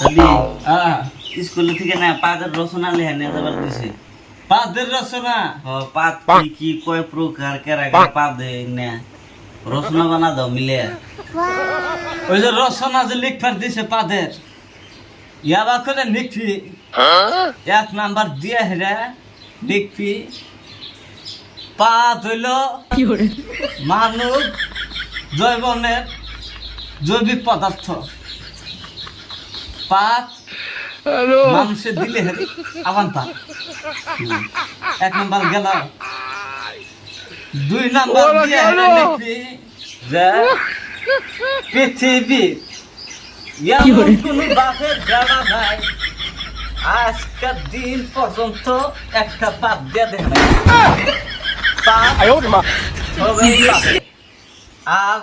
দাদি হ্যাঁ স্কুল থেকে না পাদের রচনা লেখা নিয়ে যাবার দিছে। পাদের রচনা? ও পাত কি কি কয় প্রকার কেরা কেরা পাদে না রচনা বানা দাও মিলে। ওই যে রচনা যে লিখবার দিছে পাদের। ইয়াবা করে লিখবি। এক নাম্বার দিয়ে হেরে লিখবি। পাত হইল মানব জৈবনের জৈবিক পদার্থ। পাত মানুষের দিলে আবার পাত এক নাম্বার গেল। দুই নাম্বার দিয়ে লিখবি যে পৃথিবী এমন কোন বাপের বেড়া নাই। আজকের দিন পর্যন্ত একটা পাত দিয়ে নাই। আর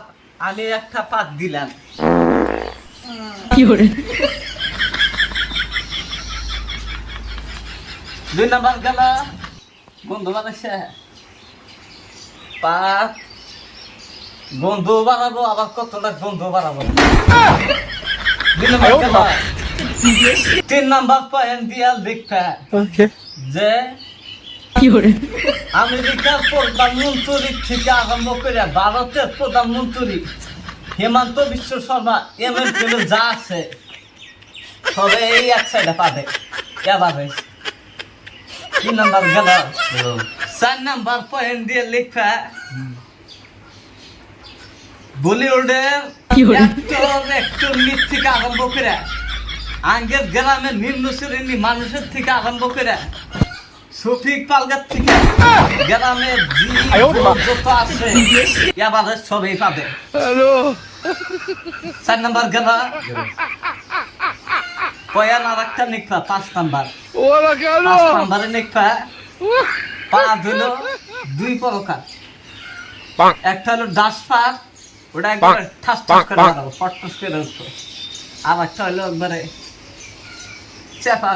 আমি একটা পাত দিলাম। দুই নাম্বার গেল। বন্ধু বানাইছে। পাত বন্ধু বাড়াবো আবার কতটা বন্ধু বাড়াবো দুই নাম্বার গেল। তিন নাম্বার পয়েন্ট দিয়া লিখবে যে আমেরিকার প্রধানমন্ত্রী থেকে আরম্ভ করে ভারতের প্রধানমন্ত্রী হেমন্ত বিশ্ব শর্মা এমএল যা আছে সবে এই এক সাইডে পাবে। হয়েছে। তিন নাম্বার গেল চার নাম্বার পয়েন্ট দিয়ে বলিউডের একটর একটর থেকে আরম্ভ করে আঙ্গের গ্রামের নিম্ন শ্রেণি মানুষের থেকে আরম্ভ করে শফিক পালগার থেকে গ্রামের যত আছে এবারে সবই পাবে। চার নাম্বার গেল পয়ান আর একটা নিখা পাঁচ নাম্বার। পাঁচ নাম্বারে নিখা পা ধুল দুই প্রকার একটা হলো ডাস পাক ওটা একবার ঠাস ঠাস করে দাঁড়াবো ফটফস করে উঠবো আর একটা হলো একবারে চেপা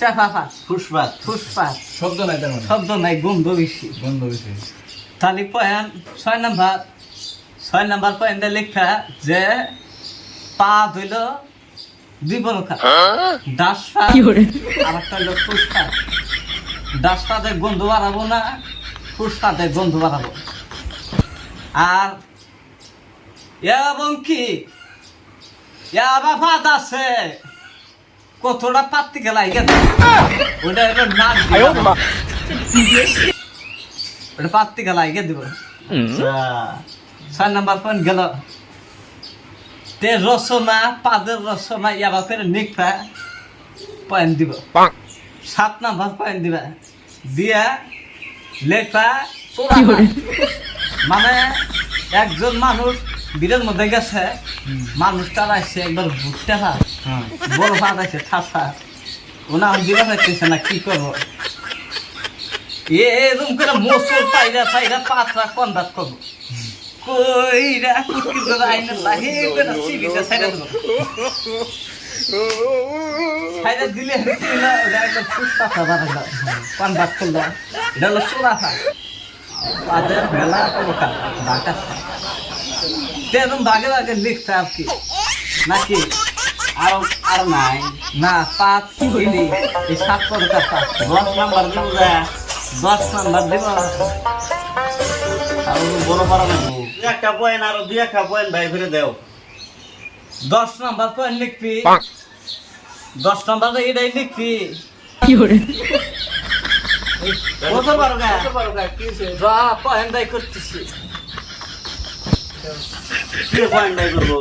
চেপা পাক ফুসফাত ফুসপাত শব্দ নাই তার মানে। শব্দ নাই গন্ধ বেশি। বন্ধ হয়েছে তাহলে পয়েন্ট ছয় নাম্বার। ছয় নাম্বার পয়েন্টে লেখা যে পা ধইল দুই প্রকার ডাস পাক আর একটা হলো ফুসপাত ডাস পাতে গন্ধ বাড়াবো না ফুসপাতে গন্ধ বাড়াবো। আর এবং কি আছে কতটা পাত্তি গেলাই গেছে। ওটা হলো দিলাম। ওটা পাত্তি গেলাই গে দিব ছয় নাম্বার পয়েন্ট গেল। তে রসনা পাদের রসনা ইয়াবা করে নিকফা পয়েন্ট দিব। সাত নাম্বার পয়েন্ট দিবা। দিয়া লেখা মানে একজন মানুষ বীরের মধ্যে গেছে মানুষটা আসছে একবার ভুটতে ভাত হ্যাঁ। বড় ভাত আছে ঠাসা ওনা দিবা পাইতেছে না কি করব? এ এরকম করে মসুর পাইরা পাইরা পাতরা কন্দাত করব। কইরা কুটকি করে আইনে লাহে করে সিবিটা সাইডা দেবো। সাইডা দিলে না ওটা একটা পুষ্পাতা বানাইল কন্দাত করল। এটা হলো চোরা ভাত। পাদের মেলা প্রকার বাটা তেরম ভাগে ভাগে লিখতে আর কি। নাকি? আর আর নাই। না পাঁচ হইলি এই সাত দশ নাম্বার দিব দশ নাম্বার দিব। আর বড় বড় নেব একটা পয়েন্ট আর দুই একটা পয়েন্ট ভাই করে দেও। দশ নাম্বার পয়েন্ট লিখবি। দশ নাম্বার এটাই লিখবি। বছর বারো গা। যা পয়েন্ট দায় করতেছি। কি পয়েন্ট ভাই করব?